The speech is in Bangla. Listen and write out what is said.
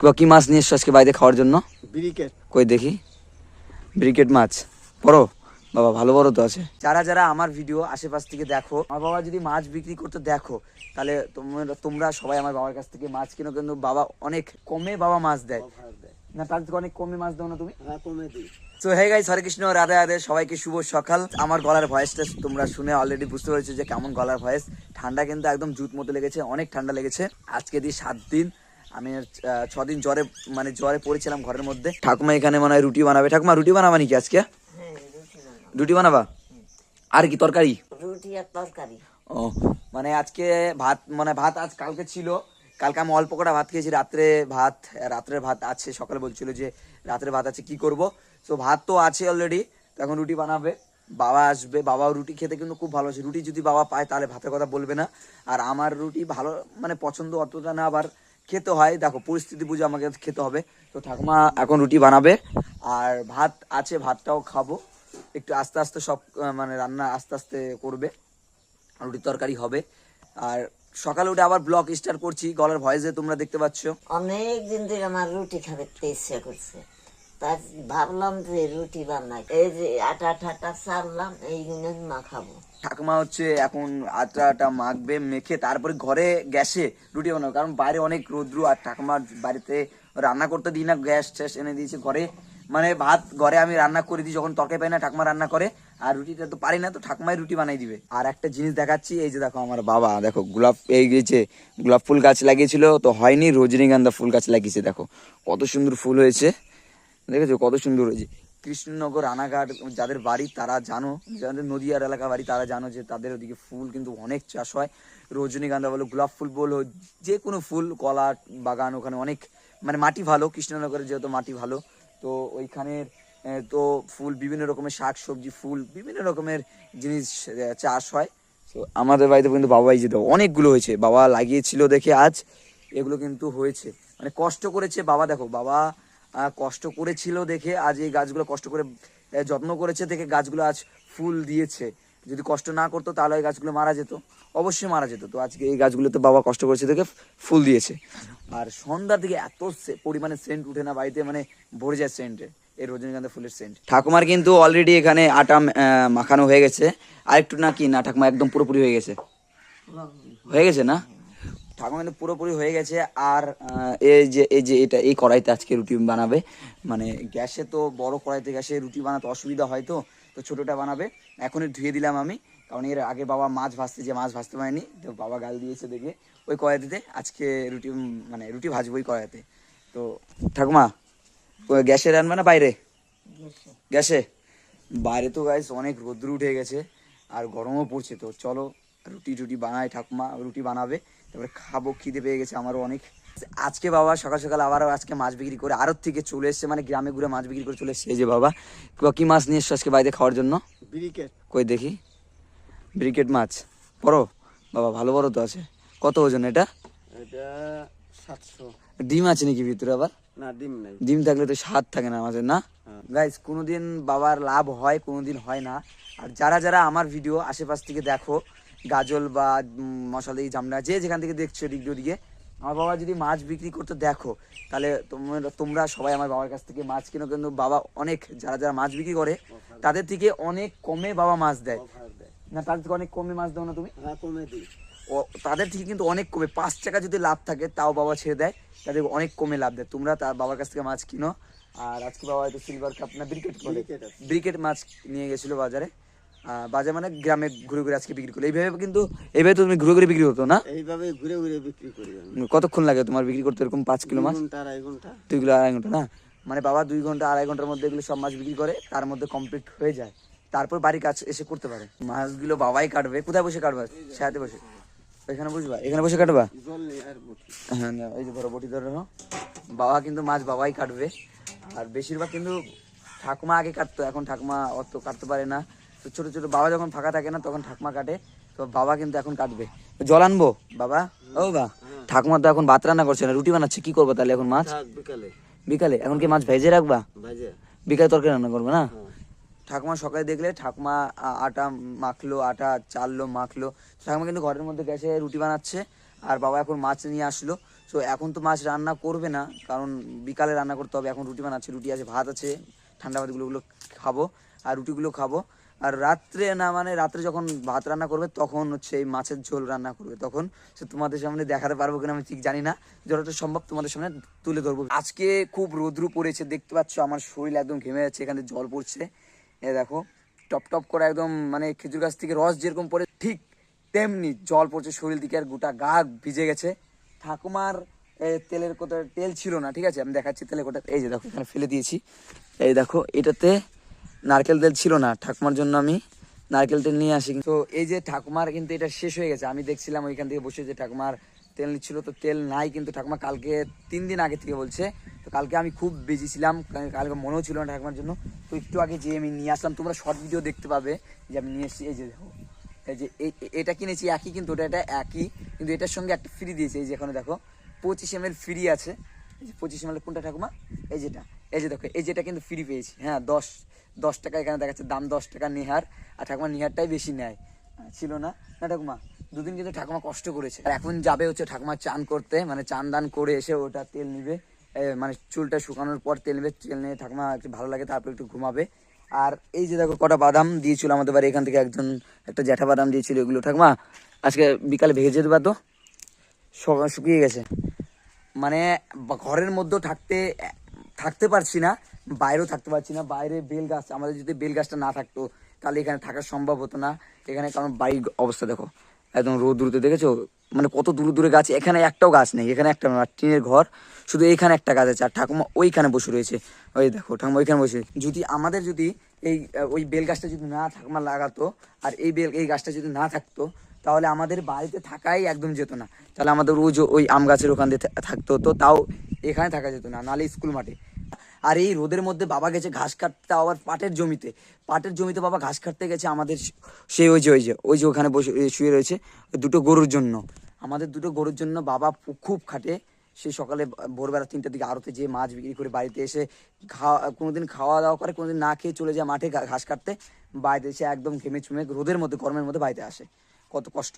কি মাছ নিয়ে এসছো আজকে বাড়িতে খাওয়ার জন্য? ব্রিকেট। কই দেখি। ব্রিকেট মাছ। বড় বাবা ভালো বড় তো আছে। যারা যারা আমার ভিডিও আশেপাশ থেকে দেখো আমার বাবা যদি মাছ বিক্রি করতে দেখো তাহলে তোমরা তোমরা সবাই আমার বাবার কাছ থেকে মাছ কিনো কিন্তু বাবা অনেক কমে বাবা মাছ দেয়। না তার থেকে অনেক কমে মাছ দাও না তুমি? হ্যাঁ কমে দিই। তো হে গাইস হরে কৃষ্ণ রাধে রাধে সবাইকে শুভ সকাল। আমার গলার ভয়েসটা তোমরা শুনে অলরেডি বুঝতে পেরেছ যে কেমন গলার ভয়েস ঠান্ডা কিন্তু একদম জুত মতো লেগেছে অনেক ঠান্ডা লেগেছে। আজকে দিয়ে সাত দিন। আমি ছদিন জ্বরে মানে জ্বরে পড়েছিলাম ঘরের মধ্যে। ঠাকুমা এখানে মনে হয় রুটি বানাবে। ঠাকুমা রুটি বানাবা নাকি আজকে? রুটি বানাবা? আর কি তরকারি? রুটি আর তরকারি। ও মানে আজকে ভাত মানে ভাত আজ কালকে ছিল। কালকে আমি অল্প কটা ভাত খেয়েছি। রাত্রে ভাত রাত্রের ভাত আছে। সকালে বলছিল যে রাত্রে ভাত আছে কি করব? তো ভাত তো আছে অলরেডি তো এখন রুটি বানাবে। বাবা আসবে। বাবাও রুটি খেতে কিন্তু খুব ভালো আছে রুটি যদি বাবা পায় তাহলে ভাতের কথা বলবে না। আর আমার রুটি ভালো মানে পছন্দ অতটা না আবার খেতে হয়। দেখো, পরিস্থিতি বুঝে আমাকে খেতে হবে। তো ঠাকুমা এখন রুটি বানাবে, আর ভাত আছে, ভাতটাও খাব। একটু আস্তে আস্তে সব মানে রান্না আস্তে আস্তে করবে। রুটি তরকারি হবে। আর সকালে উঠে আবার ব্লগ স্টার্ট করছি। গলার ভয়েসে তোমরা দেখতে পাচ্ছ। অনেক দিন ধরে আমার রুটি খাবে ইচ্ছা করছে। তাই ভাবলাম যে রুটি বানাই। এই যে আটা ঠাটা চাললাম এইগুলো মাখাবো ঠাকুমা হচ্ছে এখন আটাটা মাখবে, মেখে তারপরে ঘরে গ্যাসে রুটি বানাবে। কারণ বাইরে অনেক রোদ্রু আর ঠাকুমার বাড়িতে রান্না করতে দিই না, গ্যাস ট্যাস এনে দিয়েছে ঘরে। মানে ভাত ঘরে আমি রান্না করে দিই, যখন তরকারি পাই না, ঠাকুমা রান্না করে। আর রুটিটা তো পারি না, তো ঠাকুমাই রুটি বানাই দিবে। আর একটা জিনিস দেখাচ্ছি, এই যে দেখো আমার বাবা, দেখো গোলাপ এই গিয়েছে, গোলাপ ফুল গাছ লাগিয়েছিল, তো হয়নি, রজনীগন্ধা ফুল গাছ লাগিয়েছে, দেখো। কত সুন্দর ফুল হয়েছে। দেখেছ কত সুন্দর হয়েছে। কৃষ্ণনগর, রানাঘাট, যাদের বাড়ি তারা জানো, যাদের নদীয়ার এলাকা বাড়ি তারা জানো যে তাদের ওদিকে ফুল কিন্তু অনেক চাষ হয়। রজনীগন্ধা বলো, গোলাপ ফুল বলো, যে কোনো ফুল, কলা, বাগান ওখানে অনেক মানে মাটি ভালো, কৃষ্ণনগরের যেহেতু মাটি ভালো, তো ওইখানের তো ফুল বিভিন্ন রকমের শাক, সবজি, ফুল, বিভিন্ন রকমের জিনিস চাষ হয়। তো আমাদের বাড়িতে কিন্তু বাবাই যেত, অনেকগুলো হয়েছে, বাবা লাগিয়েছিল দেখে আজ এগুলো কিন্তু হয়েছে। মানে কষ্ট করেছে বাবা, দেখো, বাবা কষ্ট করেছিল দেখে, আজ এই গাছগুলো কষ্ট করে যত্ন করেছে দেখে গাছগুলো আজ ফুল দিয়েছে। যদি কষ্ট না করতো তাহলে এই গাছগুলো মারা যেত। অবশ্যই মারা যেত। তো আজকে এই গাছগুলোতে বাবা কষ্ট করেছে দেখে ফুল দিয়েছে। আর সন্ধ্যার দিকে এত পরিমাণে সেন্ট উঠে না, বাড়িতে মানে ভরে যায় সেন্টে, এই রজনীগন্ধা ফুলের সেন্ট। ঠাকুমার কিন্তু অলরেডি এখানে আটা মাখানো হয়ে গেছে। আর একটু না কি না, ঠাকুমা একদম পুরোপুরি হয়ে গেছে। হয়ে গেছে না? ঠাকুমা কিন্তু পুরোপুরি হয়ে গেছে। আর এই যে এই যে এটা, এই কড়াইতে আজকে রুটি বানাবে। মানে গ্যাসে তো বড় কড়াইতে গ্যাসে রুটি বানাতে অসুবিধা হয় তো তো ছোটোটা বানাবে। এখনই ধুয়ে দিলাম আমি, কারণ এর আগে বাবা মাছ ভাজতে, যে মাছ ভাজতে পারেনি, তো বাবা গাল দিয়েছে দেখে। ওই কড়াইতে আজকে রুটি মানে রুটি ভাজবো ওই কড়াইতে। তো ঠাকুমা গ্যাসে রান্না না বাইরে? গ্যাসে? বাইরে তো গাইস অনেক রোদ্র উঠে গেছে, আর গরমও পড়ছে তো। চলো রুটি টুটি বানায় ঠাকুমা, রুটি বানাবে। তারপরে খাব খিদে পেয়ে গেছে আমারও অনেক। আজকে বাবা সকাল সকাল আবারও আজকে মাছ বিক্রি করে আরত থেকে চলে এসছে মানে গ্রামে ঘুরে মাছ বিক্রি করে চলে এসছে। যে বাবা কি মাছ নিয়ে এসছো আজকে বাড়িতে খাওয়ার জন্য? ব্রিকেট। কই দেখি। ব্রিকেট মাছ। বড় বাবা ভালো বড় তো আছে। কত ওজন এটা? এটা সাতশো। ডিম আছে নাকি ভিতরে আবার? না ডিম নাই। ডিম থাকলে তো স্বাদ থাকে না মাছের না? হ্যাঁ। গাইস কোনোদিন বাবার লাভ হয় কোনোদিন হয় না। আর যারা যারা আমার ভিডিও আশেপাশ থেকে দেখো গাজল বা মশালি জামনা যে যেখান থেকে দেখছ দিক ওদিকে। আমার বাবা যদি মাছ বিক্রি করতে দেখো তাহলে তোমরা তোমরা সবাই আমার বাবার কাছ থেকে মাছ কিনো কিন্তু বাবা অনেক যারা যারা মাছ বিক্রি করে তাদের থেকে অনেক কমে বাবা মাছ দেয়। না তাদের থেকে অনেক কমে মাছ দাও না তুমি? হ্যাঁ কমে দিই। ও তাদের থেকে কিন্তু অনেক কমে। পাঁচ টাকা যদি লাভ থাকে তাও বাবা ছেড়ে দেয়। তাদের অনেক কমে লাভ দেয়। তোমরা তার বাবার কাছ থেকে মাছ কিনো। আর আজকে বাবা হয়তো সিলভার কাপ না ব্রিকেট করে। ব্রিকেট মাছ নিয়ে গেছিল বাজারে। বাজার মানে গ্রামে ঘুরে ঘুরে আজকে বিক্রি করল। এইভাবে কিন্তু এইভাবে তো তুমি ঘুরে ঘুরে বিক্রি করতো না? এইভাবে ঘুরে ঘুরে বিক্রি করি কতক্ষণ লাগে তোমার বিক্রি করতে এরকম পাঁচ কিলো মাছ? আড়াই ঘণ্টা। দুই কিলো আড়াই ঘণ্টা না? মানে বাবা দুই ঘণ্টা আড়াই ঘণ্টার মধ্যে এগুলো সব মাছ বিক্রি করে তার মধ্যে কমপ্লিট হয়ে যায়। তারপর বাড়ির কাজ এসে করতে পারে। মাছগুলো বাবাই কাটবে। কোথায় বসে কাটবা? সাথে বসে। এখানে বুঝবা এখানে বসে কাটবা? হ্যাঁ না, এই যে ধরো বটি ধরো বাবা কিন্তু মাছ বাবাই কাটবে। আর বেশিরভাগ কিন্তু ঠাকুমা আগে কাটতো। এখন ঠাকুমা অত কাটতে পারে না। তো ছোট ছোট বাবা যখন ফাঁকা থাকে না তখন ঠাকুমা কাটে। তো বাবা কিন্তু এখন কাটবে। জল আনব বাবা? ও বা ঠাকুমা তো এখন ভাত রান্না করছে না রুটি বানাচ্ছে কি করব তাহলে এখন মাছ? বিকালে। বিকালে? এখন কি মাছ ভেজে রাখবা? বিকালে তরকারি রান্না করবে না? হ্যাঁ। ঠাকুমা সকালে দেখলে ঠাকুমা আটা মাখলো আটা চাললো মাখলো। ঠাকুমা কিন্তু ঘরের মধ্যে গ্যাসে রুটি বানাচ্ছে আর বাবা এখন মাছ নিয়ে আসলো। তো এখন তো মাছ রান্না করবে না কারণ বিকালে রান্না করতে হবে। এখন রুটি বানাচ্ছে রুটি আছে ভাত আছে ঠান্ডা ভাতগুলো খাব। আর রুটিগুলো খাব। আর রাত্রে না মানে রাত্রে যখন ভাত রান্না করবে, তখন হচ্ছে এই মাছের ঝোল রান্না করবে। তখন সে তোমাদের সামনে দেখাতে পারব কিনা আমি ঠিক জানি না। যতটা সম্ভব তোমাদের সামনে তুলে ধরবো। আজকে খুব রোদ্রু পড়েছে, দেখতে পাচ্ছ আমার শরীর একদম ঘেমে যাচ্ছে, এখানে জল পড়ছে। এ দেখো, টপ টপ করে একদম মানে খেজুর গাছ থেকে রস যেরকম পড়ে, ঠিক তেমনি জল পড়ছে শরীর দিকে আর গোটা গা ভিজে গেছে। ঠাকুমার তেলের কোটা তেল ছিল না, ঠিক আছে? আমি দেখাচ্ছি তেলের কোটা। এই যে দেখো, এখানে ফেলে দিয়েছি। এই দেখো, এটাতে নারকেল তেল ছিল না, ঠাকুমার জন্য আমি নারকেল তেল নিয়ে আসি। তো এই যে ঠাকুমার কিন্তু এটা শেষ হয়ে গেছে। আমি দেখছিলাম ওইখান থেকে বসে যে ঠাকুমার তেল নিচ্ছিল, তো তেল নাই কিন্তু ঠাকুমা কালকে তিন দিন আগে থেকে বলছে। তো কালকে আমি খুব বিজি ছিলাম, কাল- কালকে মনেও ছিল না ঠাকুমার জন্য। তো একটু আগে যে আমি নিয়ে আসলাম। তোমরা শর্ট ভিডিও দেখতে পাবে যে আমি নিয়ে এসেছি। এই যে দেখো, এই যে এটা কিনেছি একই কিন্তু ওটা এটা একই, কিন্তু এটার সঙ্গে একটা ফ্রি দিয়েছে। এই যে এখানে দেখো, পঁচিশ এম ফ্রি আছে। পঁচিশ এম কোনটা ঠাকুমা? এই যেটা। এই যে দেখো, এই যেটা কিন্তু ফ্রি পেয়েছি হ্যাঁ দশ দশ টাকা এখানে দেখাচ্ছে, দাম দশ টাকা নিহার, আর ঠাকুমা নিহারটাই বেশি নেয়। ছিল না? না ঠাকুমা? দুদিন কিন্তু ঠাকুমা কষ্ট করেছে। আর এখন যাবে হচ্ছে ঠাকুমা চান করতে মানে চান দান করে এসে ওটা তেল নিবে মানে চুলটা শুকানোর পর তেল নেবে, তেল নিয়ে ঠাকুমা একটু ভালো লাগে, তারপর একটু ঘুমাবে। আর এই যে দেখো, কটা বাদাম দিয়েছিল আমাদের বাড়ি, এখান থেকে একজন, একটা জ্যাঠা বাদাম দিয়েছিল এগুলো। ঠাকুমা, আজকে বিকালে ভেজে দেবা তো? সকাল শুকিয়ে গেছে। মানে ঘরের মধ্যে থাকতে থাকতে পারছি না, বাইরেও থাকতে পারছি না। বাইরে বেল গাছ, আমাদের যদি বেল গাছটা না থাকতো, তাহলে এখানে থাকা সম্ভব হতো না। এখানে কারণ বাড়ির অবস্থা দেখো, একদম রোদ দূরতে দেখেছ? মানে কত দূরে দূরে গাছ, এখানে একটাও গাছ নেই, এখানে একটা টিনের ঘর, শুধু এইখানে একটা গাছ আছে, আর ঠাকুমা ওইখানে বসে রয়েছে। ওই দেখো, ঠাকুমা ওইখানে বসে যদি আমাদের যদি এই ওই বেল গাছটা যদি না ঠাকুমা লাগাতো, আর এই বেল, এই গাছটা যদি না থাকতো, তাহলে আমাদের বাড়িতে থাকাই একদম যেত না। তাহলে আমাদের রোজ ওই আম গাছের ওখান দিয়ে থাকতো, তো তাও এখানে থাকা যেত না নালে স্কুল মাঠে। আর এই রোদের মধ্যে বাবা গেছে ঘাস কাটতে আবার পাটের জমিতে। পাটের জমিতে বাবা ঘাস কাটতে গেছে আমাদের সেই ওই যে ওই যে ওই যে ওখানে বসে শুয়ে রয়েছে দুটো গরুর জন্য। আমাদের দুটো গরুর জন্য বাবা খুব খাটে। সে সকালে ভোরবেলা তিনটার দিকে আড়তে যেয়ে মাছ বিক্রি করে বাড়িতে এসে খাওয়া, কোনোদিন খাওয়া দাওয়া করে, কোনোদিন না খেয়ে চলে যায় মাঠে ঘাস কাটতে। বাড়িতে এসে একদম ঘেমে চুমে রোদের মধ্যে, গরমের মধ্যে বাড়িতে আসে। কত কষ্ট।